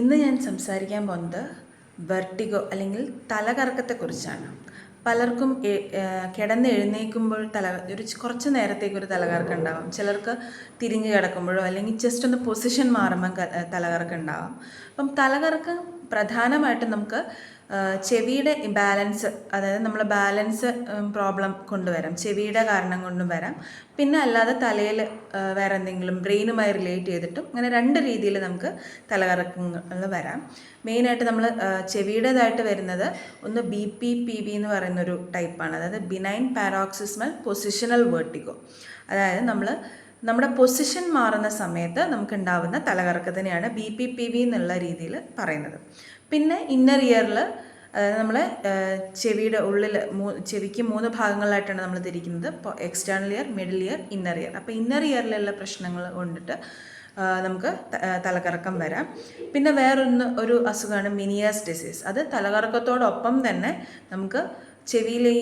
ഇന്ന് ഞാൻ സംസാരിക്കാൻ പോകുന്നത് വെർട്ടിഗോ അല്ലെങ്കിൽ തലകറക്കത്തെക്കുറിച്ചാണ്. പലർക്കും കിടന്ന് എഴുന്നേൽക്കുമ്പോൾ തല ഒരു കുറച്ച് നേരത്തേക്ക് ഒരു തലകറക്കം ഉണ്ടാവും. ചിലർക്ക് തിരിഞ്ഞ് കിടക്കുമ്പോഴോ അല്ലെങ്കിൽ ജസ്റ്റ് ഒന്ന് പൊസിഷൻ മാറുമ്പോൾ തലകറക്കം ഉണ്ടാവാം. അപ്പം തലകറക്കം പ്രധാനമായിട്ടും നമുക്ക് ചെവിയുടെ ബാലൻസ് അതായത് നമ്മൾ ബാലൻസ് പ്രോബ്ലം കൊണ്ടുവരാം. ചെവിയുടെ കാരണം കൊണ്ടും വരാം. പിന്നെ അല്ലാതെ തലയിൽ വേറെ എന്തെങ്കിലും ബ്രെയിനുമായി റിലേറ്റ് ചെയ്തിട്ടും അങ്ങനെ രണ്ട് രീതിയിൽ നമുക്ക് തലകറക്കങ്ങൾ വരാം. മെയിനായിട്ട് നമ്മൾ ചെവിയുടേതായിട്ട് വരുന്നത് ഒന്ന് ബി പി പി ബി എന്ന് പറയുന്നൊരു ടൈപ്പാണ് അതായത് ബിനൈൻ പാരോക്സിസ്മൽ പൊസിഷണൽ വേർട്ടിഗോ അതായത് നമ്മൾ നമ്മുടെ പൊസിഷൻ മാറുന്ന സമയത്ത് നമുക്ക് ഉണ്ടാവുന്ന തലകറക്കത്തിനെയാണ് ബി പി പി വി എന്നുള്ള രീതിയിൽ പറയുന്നത്. പിന്നെ ഇന്നർ ഇയറിൽ അതായത് നമ്മളെ ചെവിയുടെ ഉള്ളിൽ മൂ ചെവിക്ക് മൂന്ന് ഭാഗങ്ങളായിട്ടാണ് നമ്മൾ തിരിക്കുന്നത്. ഇപ്പോൾ external ear middle ear inner ear അപ്പോൾ ഇന്നർ ഇയറിലുള്ള പ്രശ്നങ്ങൾ കൊണ്ടിട്ട് നമുക്ക് തലകറക്കം വരാം. പിന്നെ വേറൊന്ന് ഒരു അസുഖമാണ് മിനിയാസ് ഡിസീസ് അത് തലകറക്കത്തോടൊപ്പം തന്നെ നമുക്ക് ചെവിയിൽ ഈ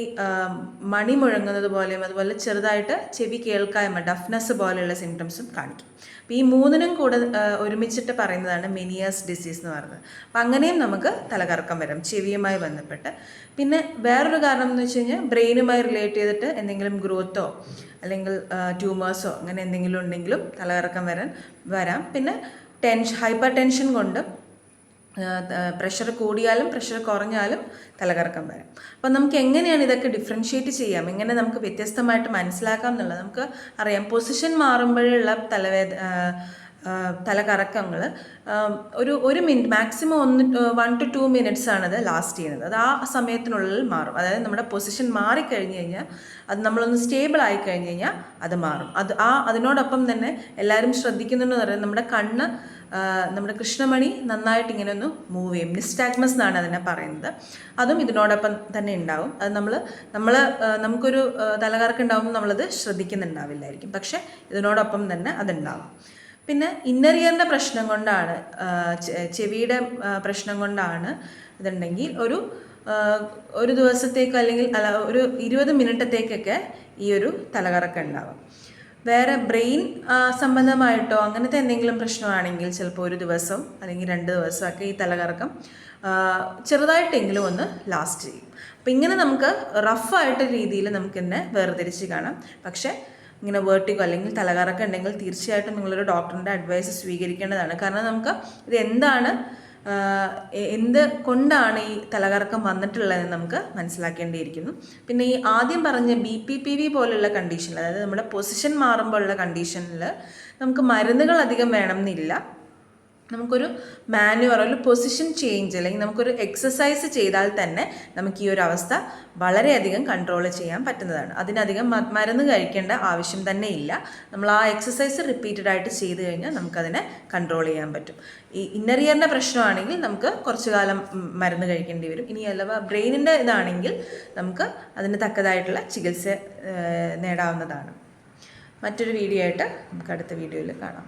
മണി മുഴങ്ങുന്നത് പോലെയും അതുപോലെ ചെറുതായിട്ട് ചെവി കേൾക്കായ്മ ഡഫ്നെസ് പോലെയുള്ള സിംറ്റംസും കാണിക്കും. അപ്പോൾ ഈ മൂന്നിനും കൂടെ ഒരുമിച്ചിട്ട് പറയുന്നതാണ് മെനിയേഴ്സ് ഡിസീസ് എന്ന് പറയുന്നത്. അപ്പം അങ്ങനെയും നമുക്ക് തലകറക്കം വരാം ചെവിയുമായി ബന്ധപ്പെട്ട്. പിന്നെ വേറൊരു കാരണം എന്ന് വെച്ച് കഴിഞ്ഞാൽ ബ്രെയിനുമായി റിലേറ്റ് ചെയ്തിട്ട് എന്തെങ്കിലും ഗ്രോത്തോ അല്ലെങ്കിൽ ട്യൂമേഴ്സോ അങ്ങനെ എന്തെങ്കിലും ഉണ്ടെങ്കിലും തലകറക്കം വരാൻ വരാം. പിന്നെ ടെൻഷൻ ഹൈപ്പർ ടെൻഷൻ കൊണ്ടും പ്രഷർ കൂടിയാലും പ്രഷർ കുറഞ്ഞാലും തലകറക്കം വരാം. അപ്പം നമുക്ക് എങ്ങനെയാണ് ഇതൊക്കെ ഡിഫറൻഷ്യേറ്റ് ചെയ്യാം? എങ്ങനെ നമുക്ക് വ്യത്യസ്തമായിട്ട് മനസ്സിലാക്കാം എന്നുള്ളത് നമുക്ക് അറിയാം. പൊസിഷൻ മാറുമ്പോഴുള്ള തലവേദ തലകറക്കങ്ങൾ ഒരു ഒരു മിനിറ്റ് മാക്സിമം ഒന്ന് വൺ ടു ടു മിനിറ്റ്സ് ആണത് ലാസ്റ്റ് ചെയ്യുന്നത്. അത് ആ സമയത്തിനുള്ളിൽ മാറും. അതായത് നമ്മുടെ പൊസിഷൻ മാറിക്കഴിഞ്ഞ് കഴിഞ്ഞാൽ അത് നമ്മളൊന്ന് സ്റ്റേബിൾ ആയി കഴിഞ്ഞ് കഴിഞ്ഞാൽ അത് മാറും. അത് ആ അതിനോടൊപ്പം തന്നെ എല്ലാവരും ശ്രദ്ധിക്കുന്നുണ്ടെന്ന് പറയുന്നത് നമ്മുടെ കണ്ണ് നമ്മുടെ കൃഷ്ണമണി നന്നായിട്ട് ഇങ്ങനെ ഒന്ന് മൂവ് ചെയ്യും. നിസ്റ്റാഗ്മസ് എന്നാണ് അതിനെ പറയുന്നത്. അതും ഇതിനോടൊപ്പം തന്നെ ഉണ്ടാവും. അത് നമ്മൾ നമ്മൾ നമുക്കൊരു തലകറക്കം ഉണ്ടാകുമ്പോൾ നമ്മളത് ശ്രദ്ധിക്കുന്നുണ്ടാവില്ലായിരിക്കും. പക്ഷെ ഇതിനോടൊപ്പം തന്നെ അതുണ്ടാവും. പിന്നെ ഇന്നർ ഇയറിന്റെ പ്രശ്നം കൊണ്ടാണ് ചെവിയുടെ പ്രശ്നം കൊണ്ടാണ് ഇതുണ്ടെങ്കിൽ ഒരു ഒരു ദിവസത്തേക്ക് അല്ലെങ്കിൽ അല്ല ഒരു ഇരുപത് മിനിറ്റത്തേക്കൊക്കെ ഈ ഒരു തലകറക്കം ഉണ്ടാവും വേറെ ബ്രെയിൻ സംബന്ധമായിട്ടോ അങ്ങനത്തെ എന്തെങ്കിലും പ്രശ്നമാണെങ്കിൽ ചിലപ്പോൾ ഒരു ദിവസം അല്ലെങ്കിൽ രണ്ട് ദിവസമൊക്കെ ഈ തലകറക്കം ചെറുതായിട്ടെങ്കിലും ഒന്ന് ലാസ്റ്റ് ചെയ്യും. അപ്പം ഇങ്ങനെ നമുക്ക് റഫായിട്ട് രീതിയിൽ നമുക്ക് തന്നെ വേർതിരിച്ച് കാണാം. പക്ഷേ ഇങ്ങനെ വേർട്ടിക്കോ അല്ലെങ്കിൽ തലകറക്കം ഉണ്ടെങ്കിൽ തീർച്ചയായിട്ടും നിങ്ങളൊരു ഡോക്ടറിന്റെ അഡ്വൈസ് സ്വീകരിക്കേണ്ടതാണ്. കാരണം നമുക്ക് ഇത് എന്താണ് എന്ത് കൊണ്ടാണ് ഈ തലകറക്കം വന്നിട്ടുള്ളതെന്ന് നമുക്ക് മനസ്സിലാക്കേണ്ടിയിരിക്കുന്നു. പിന്നെ ഈ ആദ്യം പറഞ്ഞ ബി പി പി വി പോലുള്ള കണ്ടീഷനിൽ അതായത് നമ്മുടെ പൊസിഷൻ മാറുമ്പോഴുള്ള കണ്ടീഷനിൽ നമുക്ക് മരുന്നുകൾ അധികം വേണമെന്നില്ല. നമുക്കൊരു മാനുവർ ഒരു പൊസിഷൻ ചേഞ്ച് അല്ലെങ്കിൽ നമുക്കൊരു എക്സസൈസ് ചെയ്താൽ തന്നെ നമുക്ക് ഈ ഒരു അവസ്ഥ വളരെയധികം കൺട്രോൾ ചെയ്യാൻ പറ്റുന്നതാണ്. അതിനധികം മരുന്ന് കഴിക്കേണ്ട ആവശ്യം തന്നെ ഇല്ല. നമ്മൾ ആ എക്സസൈസ് റിപ്പീറ്റഡ് ആയിട്ട് ചെയ്ത് കഴിഞ്ഞാൽ നമുക്കതിനെ കൺട്രോൾ ചെയ്യാൻ പറ്റും. ഈ ഇന്നർ ഇയറിന്റെ പ്രശ്നമാണെങ്കിൽ നമുക്ക് കുറച്ചു കാലം മരുന്ന് കഴിക്കേണ്ടി വരും. ഇനി അഥവാ ബ്രെയിനിന്റെ ഇതാണെങ്കിൽ നമുക്ക് അതിന് തക്കതായിട്ടുള്ള ചികിത്സ നേടാവുന്നതാണ്. മറ്റൊരു വീഡിയോ ആയിട്ട് നമുക്ക് അടുത്ത വീഡിയോയിൽ കാണാം.